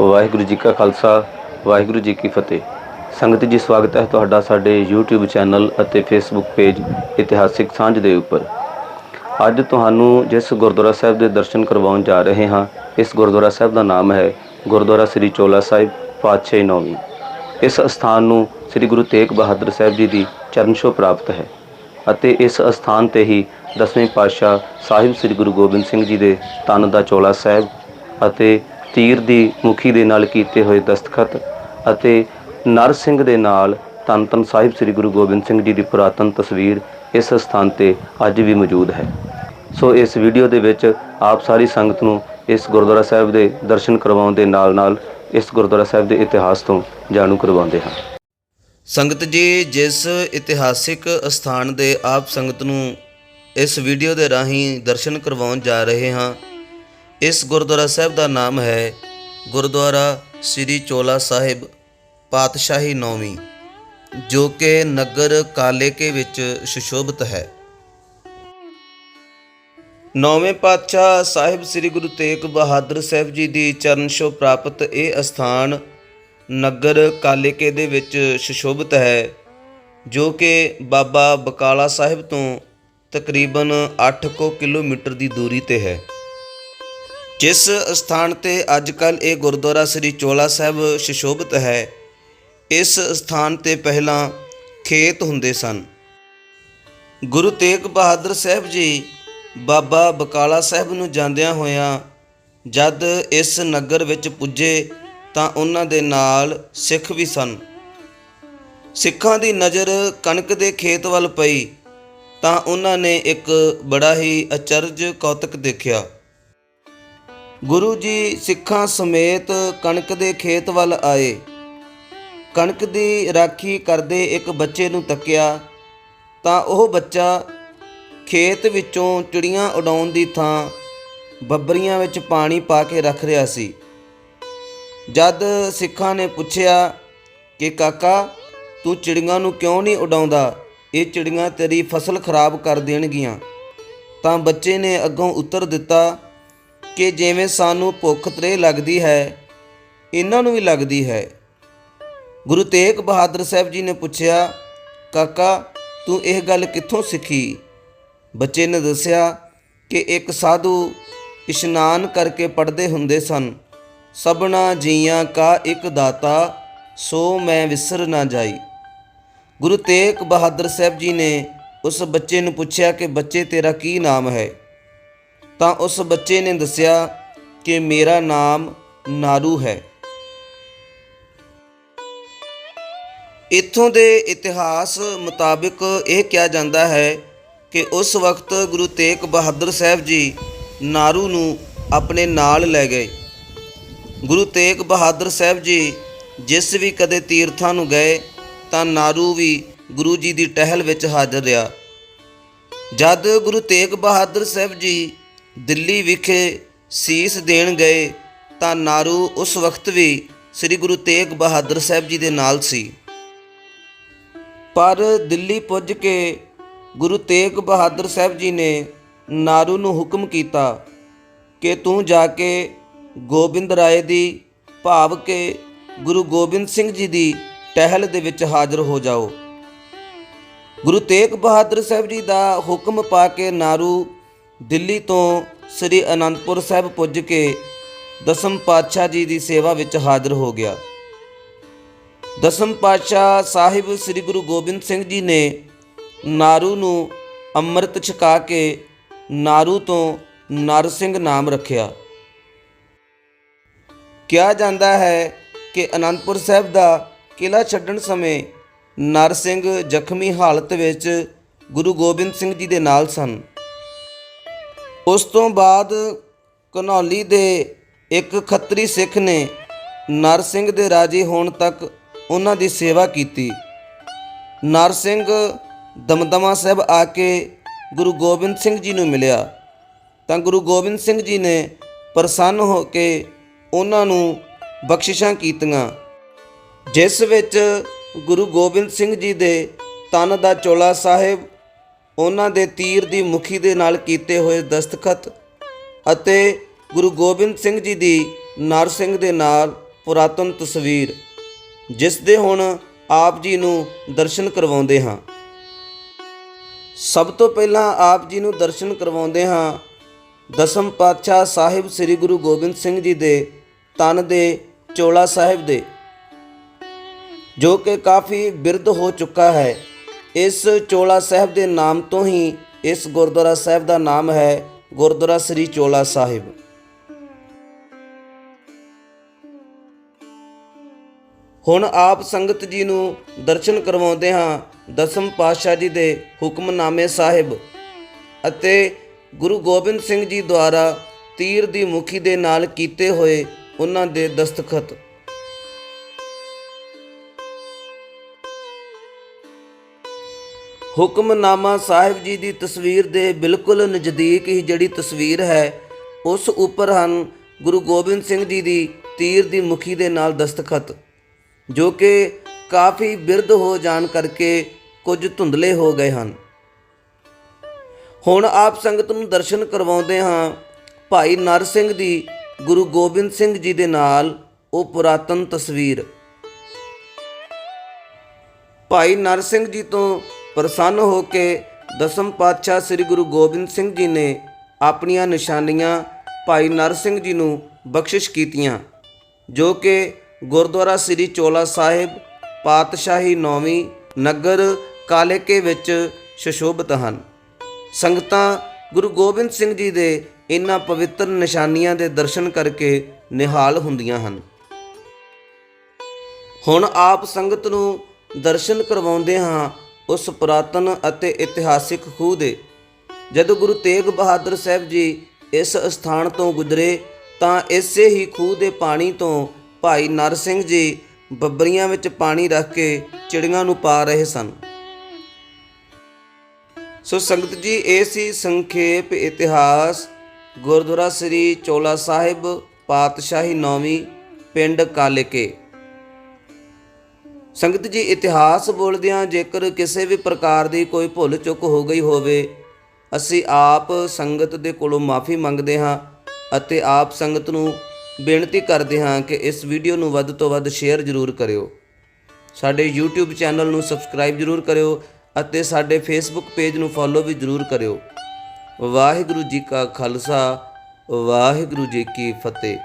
ਵਾਹਿਗੁਰੂ ਜੀ ਕਾ ਖਾਲਸਾ, ਵਾਹਿਗੁਰੂ ਜੀ ਕੀ ਫਤਿਹ। ਸੰਗਤ ਜੀ, ਸਵਾਗਤ ਹੈ ਤੁਹਾਡਾ ਸਾਡੇ YouTube ਚੈਨਲ ਅਤੇ Facebook ਪੇਜ ਇਤਿਹਾਸਿਕ ਸਾਂਝ ਦੇ ਉੱਪਰ। ਅੱਜ ਤੁਹਾਨੂੰ ਜਿਸ ਗੁਰਦੁਆਰਾ ਸਾਹਿਬ ਦੇ ਦਰਸ਼ਨ ਕਰਵਾਉਣ ਜਾ ਰਹੇ ਹਾਂ, ਇਸ ਗੁਰਦੁਆਰਾ ਸਾਹਿਬ ਦਾ ਨਾਮ ਹੈ ਗੁਰਦੁਆਰਾ ਸ੍ਰੀ ਚੋਲਾ ਸਾਹਿਬ, ਪਾਤਸ਼ਾਹੀ ਨੌਵੀਂ। ਇਸ ਸਥਾਨ ਨੂੰ ਸ੍ਰੀ ਗੁਰੂ ਤੇਗ ਬਹਾਦਰ ਸਾਹਿਬ ਜੀ ਦੀ ਚਰਨ ਛੋਹ ਪ੍ਰਾਪਤ ਹੈ ਅਤੇ ਇਸ ਅਸਥਾਨ ਤੇ ਹੀ ਦਸਵੇਂ ਪਾਤਸ਼ਾਹ ਸਾਹਿਬ ਸ੍ਰੀ ਗੁਰੂ ਗੋਬਿੰਦ ਸਿੰਘ ਜੀ ਦੇ ਤਨ ਦਾ ਚੋਲਾ ਸਾਹਿਬ ਅਤੇ ਤੀਰ ਦੀ ਮੁਖੀ ਦੇ ਨਾਲ ਕੀਤੇ ਹੋਏ ਦਸਤਖਤ ਅਤੇ ਨਰ ਸਿੰਘ ਦੇ ਨਾਲ ਧੰਨ ਧੰਨ ਸਾਹਿਬ ਸ੍ਰੀ ਗੁਰੂ ਗੋਬਿੰਦ ਸਿੰਘ ਜੀ ਦੀ ਪੁਰਾਤਨ ਤਸਵੀਰ ਇਸ ਸਥਾਨ ਤੇ ਅੱਜ ਵੀ ਮੌਜੂਦ ਹੈ। ਸੋ ਇਸ ਵੀਡੀਓ ਦੇ ਵਿੱਚ ਆਪ ਸਾਰੀ ਸੰਗਤ ਨੂੰ ਇਸ ਗੁਰਦੁਆਰਾ ਸਾਹਿਬ ਦੇ ਦਰਸ਼ਨ ਕਰਵਾਉਣ ਦੇ ਨਾਲ-ਨਾਲ ਇਸ ਗੁਰਦੁਆਰਾ ਸਾਹਿਬ ਦੇ ਇਤਿਹਾਸ ਤੋਂ ਜਾਣੂ ਕਰਵਾਉਂਦੇ ਹਾਂ। ਸੰਗਤ ਜੀ, ਜਿਸ ਇਤਿਹਾਸਿਕ ਸਥਾਨ ਦੇ ਆਪ ਸੰਗਤ ਨੂੰ ਇਸ ਵੀਡੀਓ ਦੇ ਰਾਹੀਂ ਦਰਸ਼ਨ ਕਰਵਾਉਣ ਜਾ ਰਹੇ ਹਾਂ ਇਸ ਗੁਰਦੁਆਰਾ ਸਾਹਿਬ ਦਾ ਨਾਮ ਹੈ ਗੁਰਦੁਆਰਾ ਸ੍ਰੀ ਚੋਲਾ ਸਾਹਿਬ, ਪਾਤਸ਼ਾਹੀ ਨੌਵੀਂ, ਜੋ ਕਿ ਨਗਰ ਕਾਲੇਕੇ ਵਿੱਚ ਸੁਸ਼ੋਭਿਤ ਹੈ। ਨੌਵੇਂ ਪਾਤਸ਼ਾਹ ਸਾਹਿਬ ਸ੍ਰੀ ਗੁਰੂ ਤੇਗ ਬਹਾਦਰ ਸਾਹਿਬ ਜੀ ਦੀ ਚਰਨ ਛੋਹ ਪ੍ਰਾਪਤ ਇਹ ਅਸਥਾਨ ਨਗਰ ਕਾਲੇਕੇ ਦੇ ਵਿੱਚ ਸੁਸ਼ੋਭਿਤ ਹੈ, ਜੋ ਕਿ ਬਾਬਾ ਬਕਾਲਾ ਸਾਹਿਬ ਤੋਂ ਤਕਰੀਬਨ 8 ਕੁ ਕਿਲੋਮੀਟਰ ਦੀ ਦੂਰੀ ਤੇ ਹੈ। ਜਿਸ ਸਥਾਨ ਤੇ ਅੱਜ ਅੱਜਕੱਲ ਇਹ ਗੁਰਦੁਆਰਾ ਸ੍ਰੀ ਚੋਲਾ ਸਾਹਿਬ ਸੁਸ਼ੋਭਿਤ ਹੈ, ਇਸ ਸਥਾਨ ਤੇ ਪਹਿਲਾਂ ਖੇਤ ਹੁੰਦੇ ਸਨ। ਗੁਰੂ ਤੇਗ ਬਹਾਦਰ ਸਾਹਿਬ ਜੀ ਬਾਬਾ ਬਕਾਲਾ ਸਾਹਿਬ ਨੂੰ ਜਾਂਦਿਆਂ ਹੋਇਆਂ ਜਦ ਇਸ ਨਗਰ ਵਿੱਚ ਪੁੱਜੇ ਤਾਂ ਉਹਨਾਂ ਦੇ ਨਾਲ ਸਿੱਖ ਵੀ ਸਨ। ਸਿੱਖਾਂ ਦੀ ਨਜ਼ਰ ਕਣਕ ਦੇ ਖੇਤ ਵੱਲ ਪਈ ਤਾਂ ਉਹਨਾਂ ਨੇ ਇੱਕ ਬੜਾ ਹੀ ਅਚਰਜ ਕੌਤਕ ਦੇਖਿਆ। ਗੁਰੂ ਜੀ ਸਿੱਖਾਂ ਸਮੇਤ ਕਣਕ ਦੇ ਖੇਤ ਵੱਲ ਆਏ। ਕਣਕ ਦੀ ਰਾਖੀ ਕਰਦੇ ਇੱਕ ਬੱਚੇ ਨੂੰ ਤੱਕਿਆ, ਤਾਂ ਉਹ ਬੱਚਾ ਖੇਤ ਵਿੱਚੋਂ ਚਿੜੀਆਂ ਉਡਾਉਣ ਦੀ ਥਾਂ ਬੱਬਰੀਆਂ ਵਿੱਚ ਪਾਣੀ ਪਾ ਕੇ ਰੱਖ ਰਿਹਾ ਸੀ। ਜਦ ਸਿੱਖਾਂ ਨੇ ਪੁੱਛਿਆ ਕਿ, ਕਾਕਾ, ਤੂੰ ਚਿੜੀਆਂ ਨੂੰ ਕਿਉਂ ਨਹੀਂ ਉਡਾਉਂਦਾ? ਇਹ ਚਿੜੀਆਂ ਤੇਰੀ ਫਸਲ ਖਰਾਬ ਕਰ ਦੇਣਗੀਆਂ। ਤਾਂ ਬੱਚੇ ਨੇ ਅੱਗੋਂ ਉੱਤਰ ਦਿੱਤਾ ਕਿ ਜਿਵੇਂ ਸਾਨੂੰ ਭੁੱਖ ਤਰੇ ਲੱਗਦੀ ਹੈ, ਇਹਨਾਂ ਨੂੰ ਵੀ ਲੱਗਦੀ ਹੈ। ਗੁਰੂ ਤੇਗ ਬਹਾਦਰ ਸਾਹਿਬ ਜੀ ਨੇ ਪੁੱਛਿਆ, ਕਾਕਾ, ਤੂੰ ਇਹ ਗੱਲ ਕਿੱਥੋਂ ਸਿੱਖੀ? ਬੱਚੇ ਨੇ ਦੱਸਿਆ ਕਿ ਇੱਕ ਸਾਧੂ ਇਸ਼ਨਾਨ ਕਰਕੇ ਪੜਦੇ ਹੁੰਦੇ ਸਨ। ਸਭਨਾ ਜੀਆਂ ਕਾ ਇੱਕ ਦਾਤਾ, ਸੋ ਮੈਂ ਵਿਸਰ ਨਾ ਜਾਈ। ਗੁਰੂ ਤੇਗ ਬਹਾਦਰ ਸਾਹਿਬ ਜੀ ਨੇ ਉਸ ਬੱਚੇ ਨੂੰ ਪੁੱਛਿਆ ਕਿ, ਬੱਚੇ, ਤੇਰਾ ਕੀ ਨਾਮ ਹੈ? ਤਾਂ ਉਸ ਬੱਚੇ ਨੇ ਦੱਸਿਆ ਕਿ ਮੇਰਾ ਨਾਮ ਨਾਰੂ ਹੈ। ਇੱਥੋਂ ਦੇ ਇਤਿਹਾਸ ਮੁਤਾਬਕ ਇਹ ਕਿਹਾ ਜਾਂਦਾ ਹੈ ਕਿ ਉਸ ਵਕਤ ਗੁਰੂ ਤੇਗ ਬਹਾਦਰ ਸਾਹਿਬ ਜੀ ਨਾਰੂ ਨੂੰ ਆਪਣੇ ਨਾਲ ਲੈ ਗਏ। ਗੁਰੂ ਤੇਗ ਬਹਾਦਰ ਸਾਹਿਬ ਜੀ ਜਿਸ ਵੀ ਕਦੇ ਤੀਰਥਾਂ ਨੂੰ ਗਏ, ਤਾਂ ਨਾਰੂ ਵੀ ਗੁਰੂ ਜੀ ਦੀ ਟਹਿਲ ਵਿੱਚ ਹਾਜ਼ਰ ਰਿਹਾ। ਜਦ ਗੁਰੂ ਤੇਗ ਬਹਾਦਰ ਸਾਹਿਬ ਜੀ ਦਿੱਲੀ ਵਿਖੇ ਸੀਸ ਦੇਣ ਗਏ ਤਾਂ ਨਾਰੂ ਉਸ ਵਕਤ ਵੀ ਸ੍ਰੀ ਗੁਰੂ ਤੇਗ ਬਹਾਦਰ ਸਾਹਿਬ ਜੀ ਦੇ ਨਾਲ ਸੀ। ਪਰ ਦਿੱਲੀ ਪੁੱਜ ਕੇ ਗੁਰੂ ਤੇਗ ਬਹਾਦਰ ਸਾਹਿਬ ਜੀ ਨੇ ਨਾਰੂ ਨੂੰ ਹੁਕਮ ਕੀਤਾ ਕਿ ਤੂੰ ਜਾ ਕੇ ਗੋਬਿੰਦ ਰਾਏ ਦੀ ਭਾਵ ਕੇ ਗੁਰੂ ਗੋਬਿੰਦ ਸਿੰਘ ਜੀ ਦੀ ਟਹਿਲ ਦੇ ਵਿੱਚ ਹਾਜ਼ਰ ਹੋ ਜਾਓ। ਗੁਰੂ ਤੇਗ ਬਹਾਦਰ ਸਾਹਿਬ ਜੀ ਦਾ ਹੁਕਮ ਪਾ ਕੇ ਨਾਰੂ ਦਿੱਲੀ ਤੋਂ ਸ੍ਰੀ ਅਨੰਦਪੁਰ ਸਾਹਿਬ ਪੁੱਜ ਕੇ ਦਸਮ ਪਾਤਸ਼ਾਹ ਜੀ ਦੀ ਸੇਵਾ ਵਿੱਚ ਹਾਜ਼ਰ ਹੋ ਗਿਆ। ਦਸਮ ਪਾਤਸ਼ਾਹ ਸਾਹਿਬ ਸ੍ਰੀ ਗੁਰੂ ਗੋਬਿੰਦ ਸਿੰਘ ਜੀ ਨੇ ਨਾਰੂ ਨੂੰ ਅੰਮ੍ਰਿਤ ਛਕਾ ਕੇ ਨਾਰੂ ਤੋਂ ਨਰ ਸਿੰਘ ਨਾਮ ਰੱਖਿਆ। ਕਿਹਾ ਜਾਂਦਾ ਹੈ ਕਿ ਅਨੰਦਪੁਰ ਸਾਹਿਬ ਦਾ ਕਿਲਾ ਛੱਡਣ ਸਮੇਂ ਨਰ ਸਿੰਘ ਜ਼ਖਮੀ ਹਾਲਤ ਵਿੱਚ ਗੁਰੂ ਗੋਬਿੰਦ ਸਿੰਘ ਜੀ ਦੇ ਨਾਲ ਸਨ। ਉਸ ਤੋਂ ਬਾਅਦ ਘਨੌਲੀ ਦੇ ਇੱਕ ਖੱਤਰੀ ਸਿੱਖ ਨੇ ਨਰ ਸਿੰਘ ਦੇ ਰਾਜੀ ਹੋਣ ਤੱਕ ਉਹਨਾਂ ਦੀ ਸੇਵਾ ਕੀਤੀ। ਨਰ ਸਿੰਘ ਦਮਦਮਾ ਸਾਹਿਬ ਆ ਕੇ ਗੁਰੂ ਗੋਬਿੰਦ ਸਿੰਘ ਜੀ ਨੂੰ ਮਿਲਿਆ। ਤਾਂ ਗੁਰੂ ਗੋਬਿੰਦ ਸਿੰਘ ਜੀ ਨੇ ਪ੍ਰਸੰਨ ਹੋ ਕੇ ਉਹਨਾਂ ਨੂੰ ਬਖਸ਼ਿਸ਼ਾਂ ਕੀਤੀਆਂ, ਜਿਸ ਵਿੱਚ ਗੁਰੂ ਗੋਬਿੰਦ ਸਿੰਘ ਜੀ ਦੇ ਤਨ ਦਾ ਚੋਲਾ ਸਾਹਿਬ ਉਹਨਾਂ ਦੇ ਤੀਰ ਦੀ ਮੁਖੀ ਦੇ ਨਾਲ ਕੀਤੇ ਹੋਏ ਦਸਤਖਤ ਅਤੇ ਗੁਰੂ ਗੋਬਿੰਦ ਸਿੰਘ ਜੀ ਦੀ ਨਰ ਸਿੰਘ ਦੇ ਨਾਲ ਪੁਰਾਤਨ ਤਸਵੀਰ, ਜਿਸ ਦੇ ਹੁਣ ਆਪ ਜੀ ਨੂੰ ਦਰਸ਼ਨ ਕਰਵਾਉਂਦੇ ਹਾਂ। ਸਭ ਤੋਂ ਪਹਿਲਾਂ ਆਪ ਜੀ ਨੂੰ ਦਰਸ਼ਨ ਕਰਵਾਉਂਦੇ ਹਾਂ ਦਸਮ ਪਾਤਸ਼ਾਹ ਸਾਹਿਬ ਸ੍ਰੀ ਗੁਰੂ ਗੋਬਿੰਦ ਸਿੰਘ ਜੀ ਦੇ ਤਨ ਦੇ ਚੋਲਾ ਸਾਹਿਬ ਦੇ, ਜੋ ਕਿ ਕਾਫੀ ਬਿਰਧ ਹੋ ਚੁੱਕਾ ਹੈ। ਇਸ ਚੋਲਾ ਸਾਹਿਬ ਦੇ ਨਾਮ ਤੋਂ ਹੀ ਇਸ ਗੁਰਦੁਆਰਾ ਸਾਹਿਬ ਦਾ ਨਾਮ ਹੈ ਗੁਰਦੁਆਰਾ ਸ੍ਰੀ ਚੋਲਾ ਸਾਹਿਬ। ਹੁਣ ਆਪ ਸੰਗਤ ਜੀ ਨੂੰ ਦਰਸ਼ਨ ਕਰਵਾਉਂਦੇ ਹਾਂ ਦਸਮ ਪਾਤਸ਼ਾਹ ਜੀ ਦੇ ਹੁਕਮਨਾਮੇ ਸਾਹਿਬ ਅਤੇ ਗੁਰੂ ਗੋਬਿੰਦ ਸਿੰਘ ਜੀ ਦੁਆਰਾ ਤੀਰ ਦੀ ਮੁਖੀ ਦੇ ਨਾਲ ਕੀਤੇ ਹੋਏ ਉਹਨਾਂ ਦੇ ਦਸਤਖਤ। ਹੁਕਮਨਾਮਾ ਸਾਹਿਬ ਜੀ ਦੀ ਤਸਵੀਰ ਦੇ ਬਿਲਕੁਲ ਨਜ਼ਦੀਕ ਹੀ ਜਿਹੜੀ ਤਸਵੀਰ ਹੈ, ਉਸ ਉੱਪਰ ਹਨ ਗੁਰੂ ਗੋਬਿੰਦ ਸਿੰਘ ਜੀ ਦੀ ਤੀਰ ਦੀ ਮੁਖੀ ਦੇ ਨਾਲ ਦਸਤਖਤ, ਜੋ ਕਿ ਕਾਫੀ ਬਿਰਧ ਹੋ ਜਾਣ ਕਰਕੇ ਕੁਝ ਧੁੰਦਲੇ ਹੋ ਗਏ ਹਨ। ਹੁਣ ਆਪ ਸੰਗਤ ਨੂੰ ਦਰਸ਼ਨ ਕਰਵਾਉਂਦੇ ਹਾਂ, ਭਾਈ ਨਰ ਸਿੰਘ ਦੀ, ਗੁਰੂ ਗੋਬਿੰਦ ਸਿੰਘ ਜੀ ਦੇ ਨਾਲ ਉਹ ਪੁਰਾਤਨ ਤਸਵੀਰ। ਭਾਈ ਨਰ ਸਿੰਘ ਜੀ ਤੋਂ ਪ੍ਰਸੰਨ ਹੋ ਕੇ ਦਸਮ ਪਾਤਸ਼ਾਹ ਸ੍ਰੀ ਗੁਰੂ ਗੋਬਿੰਦ ਸਿੰਘ ਜੀ ਨੇ ਆਪਣੀਆਂ ਨਿਸ਼ਾਨੀਆਂ ਭਾਈ ਨਰ ਸਿੰਘ ਜੀ ਨੂੰ ਬਖਸ਼ਿਸ਼ ਕੀਤੀਆਂ, ਜੋ ਕਿ ਗੁਰਦੁਆਰਾ ਸ੍ਰੀ ਚੋਲਾ ਸਾਹਿਬ ਪਾਤਸ਼ਾਹੀ ਨੌਵੀਂ ਨਗਰ ਕਾਲੇਕੇ ਵਿੱਚ ਸ਼ਸ਼ੋਭਤ ਹਨ। ਸੰਗਤਾਂ ਗੁਰੂ ਗੋਬਿੰਦ ਸਿੰਘ ਜੀ ਦੇ ਇਨ੍ਹਾਂ ਪਵਿੱਤਰ ਨਿਸ਼ਾਨੀਆਂ ਦੇ ਦਰਸ਼ਨ ਕਰਕੇ ਨਿਹਾਲ ਹੁੰਦੀਆਂ ਹਨ। ਹੁਣ ਆਪ ਸੰਗਤ ਨੂੰ ਦਰਸ਼ਨ ਕਰਵਾਉਂਦੇ ਹਾਂ ਉਸ ਪੁਰਾਤਨ ਅਤੇ ਇਤਿਹਾਸਿਕ ਖੂਹ ਦੇ। ਜਦੋਂ ਗੁਰੂ ਤੇਗ ਬਹਾਦਰ ਸਾਹਿਬ ਜੀ ਇਸ ਸਥਾਨ ਤੋਂ ਗੁਜ਼ਰੇ, ਤਾਂ ਇਸੇ ਹੀ ਖੂਹ ਦੇ ਪਾਣੀ ਤੋਂ ਭਾਈ ਨਰ ਸਿੰਘ ਜੀ ਬੱਬਰੀਆਂ ਵਿੱਚ ਪਾਣੀ ਰੱਖ ਕੇ ਚਿੜੀਆਂ ਨੂੰ ਪਾ ਰਹੇ ਸਨ। ਸੋ ਸੰਗਤ ਜੀ, ਇਹ ਸੀ ਸੰਖੇਪ ਇਤਿਹਾਸ। ਗੁਰਦੁਆਰਾ ਸ੍ਰੀ ਚੋਲਾ ਸਾਹਿਬ, ਪਾਤਸ਼ਾਹੀ ਨੌਵੀਂ, ਪਿੰਡ ਕਾਲੇਕੇ। ਸੰਗਤ ਜੀ, ਇਤਿਹਾਸ ਬੋਲਦਿਆਂ ਜੇਕਰ ਕਿਸੇ ਵੀ ਪ੍ਰਕਾਰ ਦੀ ਕੋਈ ਭੁੱਲ ਚੁੱਕ ਹੋ ਗਈ ਹੋਵੇ, ਅਸੀਂ ਆਪ ਸੰਗਤ ਦੇ ਕੋਲੋਂ ਮਾਫੀ ਮੰਗਦੇ ਹਾਂ ਅਤੇ ਆਪ ਸੰਗਤ ਨੂੰ ਬੇਨਤੀ ਕਰਦੇ ਹਾਂ ਕਿ ਇਸ ਵੀਡੀਓ ਨੂੰ ਵੱਧ ਤੋਂ ਵੱਧ ਸ਼ੇਅਰ ਜ਼ਰੂਰ ਕਰਿਓ। ਸਾਡੇ YouTube ਚੈਨਲ ਨੂੰ ਸਬਸਕ੍ਰਾਈਬ ਜ਼ਰੂਰ ਕਰਿਓ ਅਤੇ ਸਾਡੇ Facebook ਪੇਜ ਨੂੰ ਫੋਲੋ ਵੀ ਜ਼ਰੂਰ ਕਰਿਓ। ਵਾਹਿਗੁਰੂ ਜੀ ਕਾ ਖਾਲਸਾ, ਵਾਹਿਗੁਰੂ ਜੀ ਕੀ ਫਤਿਹ।